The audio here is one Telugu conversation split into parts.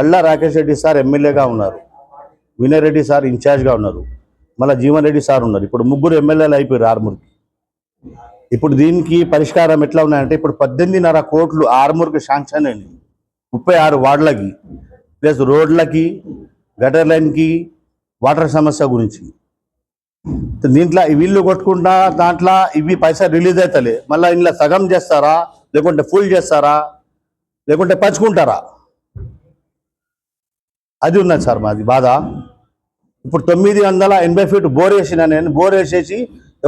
పళ్ళ రాకేష్ రెడ్డి సార్ ఎమ్మెల్యేగా ఉన్నారు. వినయ్ రెడ్డి సార్ ఇన్ఛార్జ్గా ఉన్నారు. మళ్ళీ జీవన్ రెడ్డి సార్ ఉన్నారు. ఇప్పుడు ముగ్గురు ఎమ్మెల్యేలు అయిపోయారు ఆర్మూర్కి. ఇప్పుడు దీనికి పరిష్కారం ఎట్లా ఉన్నాయంటే ఇప్పుడు పద్దెనిమిదిన్నర కోట్లు ఆర్మూర్కి శాంక్షన్ అయింది ముప్పై ఆరు వార్డులకి ప్లస్ రోడ్లకి గటర్ లైన్కి వాటర్ సమస్య గురించి. దీంట్లో ఈ వీళ్ళు కొట్టుకుంటా దాంట్లో ఇవి పైసా రిలీజ్ అవుతలే మళ్ళీ ఇంట్లో సగం చేస్తారా లేకుంటే ఫుల్ చేస్తారా లేకుంటే పంచుకుంటారా? అది ఉన్నది సార్ మాది బాధ. ఇప్పుడు తొమ్మిది వందల ఎనభై ఫీట్ బోర్ వేసిన నేను బోర్ వేసేసి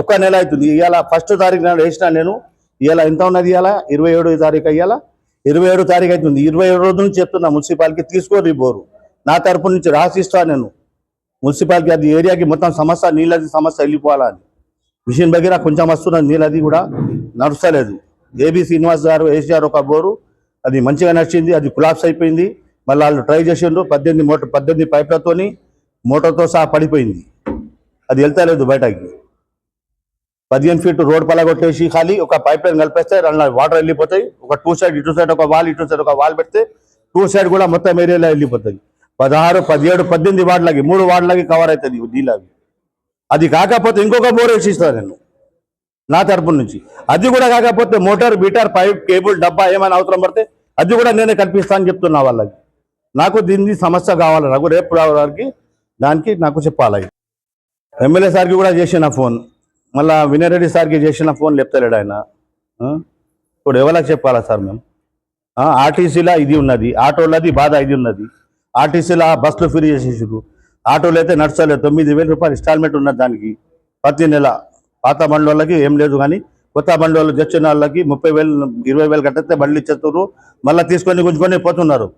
ఒక్క నెల అవుతుంది. ఇవాళ ఫస్ట్ తారీఖు నాడు వేసిన నేను ఇవాళ ఎంత ఉన్నది ఇవాళ ఇరవై ఏడో తారీఖు అయ్యాల ఇరవై ఏడు తారీఖు అవుతుంది. ఇరవై ఏడు రోజు నుంచి చెప్తున్నా మున్సిపాలిటీ తీసుకోరు బోరు. నా తరపు నుంచి రాసిస్తా నేను. మున్సిపాలిటీ అది ఏరియాకి మొత్తం సమస్య నీళ్ళది సమస్య వెళ్ళిపోవాలని మిషన్ దగ్గర కొంచెం వస్తున్నది నీళ్ళది కూడా నడుస్తలేదు. ఏబీ శ్రీనివాస్ గారు వేసారు ఒక బోరు. అది మంచిగా నడిచింది అది కులాప్స్ అయిపోయింది. మళ్ళీ వాళ్ళు ట్రై చేసిండ్రు. పద్దెనిమిది మోటార్ పద్దెనిమిది పైప్లతోని మోటార్తో సహా పడిపోయింది. అది వెళ్తలేదు బయటకి. పదిహేను ఫీట్ రోడ్ పలగొట్టేసి ఖాళీ ఒక పైప్ లైన్ కలిపేస్తే రెండు వాటర్ వెళ్ళిపోతాయి. ఒక టూ సైడ్ ఇటు సైడ్ ఒక వాల్ ఇటు సైడ్ ఒక వాల్ పెడితే టూ సైడ్ కూడా మొత్తం ఏరియాలో వెళ్ళిపోతుంది పదహారు పదిహేడు పద్దెనిమిది వార్డులకి మూడు వార్డులకి కవర్ అవుతుంది నీళ్ళు అవి. అది కాకపోతే ఇంకొక బోర్ వేసి ఇస్తాను నేను నా తరపు నుంచి. అది కూడా కాకపోతే మోటార్ బీటర్ పైప్ కేబుల్ డబ్బా ఏమైనా అవసరం పడితే అది కూడా నేనే కల్పిస్తాను చెప్తున్నా వాళ్ళకి. నాకు దీనికి సమస్య కావాలి. నాకు రేపు రావడానికి దానికి నాకు చెప్పాలి. ఎమ్మెల్యే సార్కి కూడా చేసిన ఫోన్. మళ్ళా వినయరెడ్డి సార్కి చేసిన ఫోన్ చెప్తలేడు ఆయన. ఇప్పుడు ఎవరికి చెప్పాలా సార్ మేము? ఆర్టీసీలో ఇది ఉన్నది. ఆటోలది బాధ ఇది ఉన్నది. ఆర్టీసీలో బస్సులు ఫ్రీ చేసేసారు ఆటోలు అయితే నడచలేదు తొమ్మిది వేల రూపాయలు ఇన్స్టాల్మెంట్ ఉన్నది దానికి. ప్రతి నెల పాత బండి వాళ్ళకి ఏం లేదు కానీ కొత్త బండి వాళ్ళు తెచ్చిన వాళ్ళకి ముప్పై వేలు ఇరవై వేలు కట్టితే బండ్లు ఇచ్చేస్తారు మళ్ళీ తీసుకొని గుంజుకొని పోతున్నారు.